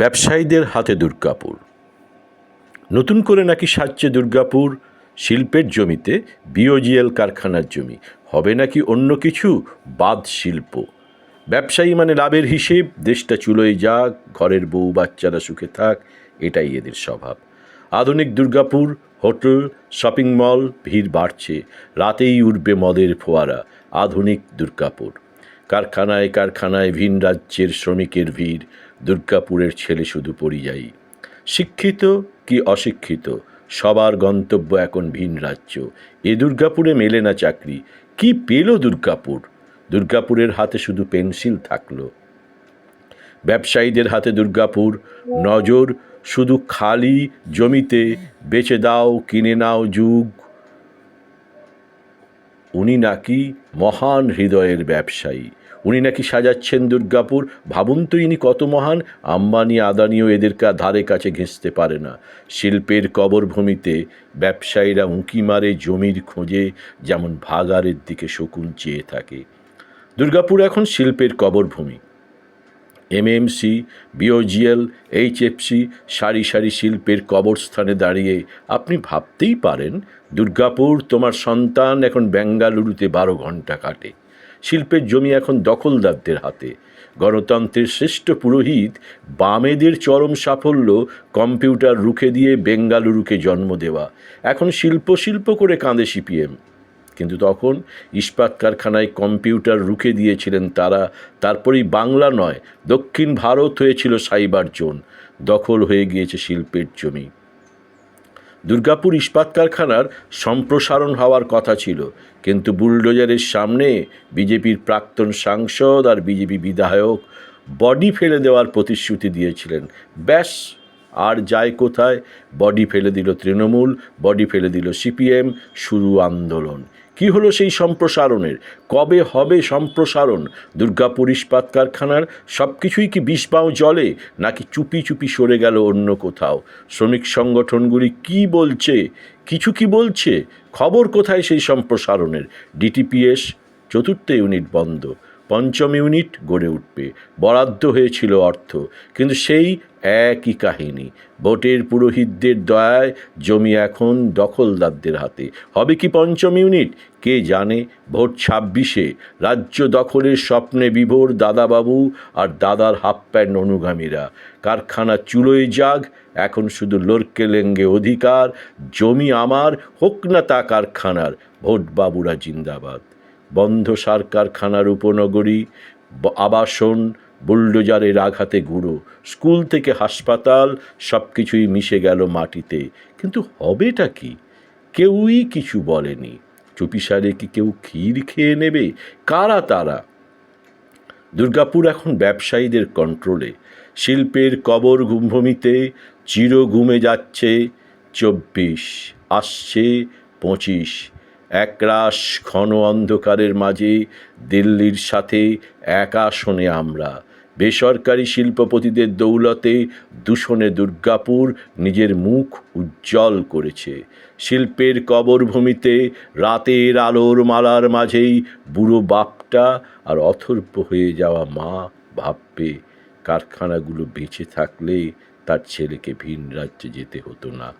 ব্যবসায়ীদের হাতে দুর্গাপুর। নতুন করে নাকি সাজছে দুর্গাপুর শিল্পের জমিতে বিওজিএল কারখানার জমি। হবে নাকি অন্য কিছু? বাদ শিল্প। ব্যবসায়ী মানে লাভের হিসেব, দেশটা চুলোয় যাক, ঘরের বউ বাচ্চারা সুখে থাক, এটাই এদের স্বভাব। আধুনিক দুর্গাপুর, হোটেল, শপিং মল, ভিড় বাড়ছে। রাতেই উঠবে মদের ফোয়ারা, আধুনিক দুর্গাপুর। কারখানায় কারখানায় ভিন রাজ্যের শ্রমিকের ভিড়, দুর্গাপুরের ছেলে শুধু পরিযায়ী। শিক্ষিত কি অশিক্ষিত? সবার গন্তব্য এখন ভিন রাজ্য। এ দুর্গাপুরে মেলে না চাকরি। কি পেল দুর্গাপুর? দুর্গাপুরের হাতে শুধু পেন্সিল থাকল। ব্যবসায়ীদের হাতে দুর্গাপুর, নজর শুধু খালি জমিতে, বেচে দাও, কিনে নাও, যুগ উনি নাকি মহান হৃদয়ের ব্যবসায়ী। উনি নাকি সাজাচ্ছেন দুর্গাপুর। ভাবুন তো ইনি কত মহান। আম্বানি, আদানিও এদের কা ধারে কাছে ঘেঁচতে পারে না। শিল্পের কবরভূমিতে ব্যবসায়ীরা উঁকি মারে জমির খোঁজে, যেমন ভাগারের দিকে শকুন চেয়ে থাকে। দুর্গাপুর এখন শিল্পের কবরভূমি। এমএমসি বিওজিএল এইচএফসি সারি সারি শিল্পের কবরস্থানে দাঁড়িয়ে আপনি ভাবতেই পারেন, দুর্গাপুর তোমার সন্তান এখন বেঙ্গালুরুতে বারো ঘণ্টা কাটে। শিল্পের জমি এখন দখলদারদের হাতে। গণতন্ত্রের শ্রেষ্ঠ পুরোহিত বামেদের চরম সাফল্য কম্পিউটার রুখে দিয়ে বেঙ্গালুরুকে জন্ম দেওয়া। এখন শিল্প শিল্প করে কাঁদে সিপিএম কিন্তু তখন ইস্পাত কারখানায় কম্পিউটার রুখে দিয়েছিলেন তারা। তারপরেই বাংলা নয়, দক্ষিণ ভারত হয়েছিল সাইবার জোন, দখল হয়ে গিয়েছে শিল্পের জমি। দুর্গাপুর ইস্পাত কারখানার সম্প্রসারণ হওয়ার কথা ছিল, কিন্তু বুলডোজারের সামনে বিজেপির প্রাক্তন সাংসদ আর বিজেপি বিধায়ক বডি ফেলে দেওয়ার প্রতিশ্রুতি দিয়েছিলেন। ব্যাস আর যায় কোথায়? বডি ফেলে দিল তৃণমূল, বডি ফেলে দিল সিপিএম, শুরু আন্দোলন। কি হলো সেই সম্প্রসারণের? কবে হবে সম্প্রসারণ? দুর্গাপুর ইস্পাত কারখানার সব কিছুই কি বিষ পাও জলে, নাকি চুপি চুপি সরে গেল অন্য কোথাও? শ্রমিক সংগঠনগুলি কি বলছে? কিছু কি বলছে? খবর কোথায় সেই সম্প্রসারণের? ডিটিপিএস, চতুর্থ ইউনিট বন্ধ। পঞ্চম ইউনিট গড়ে উঠবে। বরাদ্দ হয়েছিল অর্থ, কিন্তু সেই একই কাহিনী। ভোটের পুরোহিতদের দয়ায় জমি এখন দখলদারদের হাতে। হবে কি পঞ্চম ইউনিট? কে জানে? ভোট ছাব্বিশে। রাজ্য দখলের স্বপ্নে বিভোর দাদাবাবু আর দাদার হাফ প্যান্ট অনুগামীরা কারখানা চুলোয় যাগ এখন শুধু লড়কে লেঙ্গে অধিকার। জমি আমার, হোক না তা কারখানার। ভোট বাবুরা জিন্দাবাদ। বন্ধ সার কারখানার উপনগরী আবাসন, বুলডোজারের আঘাতে গুঁড়ো, স্কুল থেকে হাসপাতাল সব কিছুই মিশে গেল মাটিতে। কিন্তু হবেটা কি? কেউই কিছু বলেনি। চুপিসারে কি কেউ ক্ষীর খেয়ে নেবে? কারা তারা? দুর্গাপুর এখন ব্যবসায়ীদের কন্ট্রোলে শিল্পের কবর ভূমিতে চির ঘুমে যাচ্ছে চব্বিশ, আসছে পঁচিশ। একরাশ ঘন অন্ধকারের মাঝে দিল্লির সাথে এক আসনে আমরা। বেসরকারি শিল্পপতিদের দৌলতে দূষণে দুর্গাপুর নিজের মুখ উজ্জ্বল করেছে। শিল্পের কবরভূমিতে রাতের আলোর মালার মাঝেই বুড়ো বাপটা আর অথর্প হয়ে যাওয়া মা ভাববে, কারখানাগুলো বেঁচে থাকলে তার ছেলেকে ভিন রাজ্যে যেতে হতো না।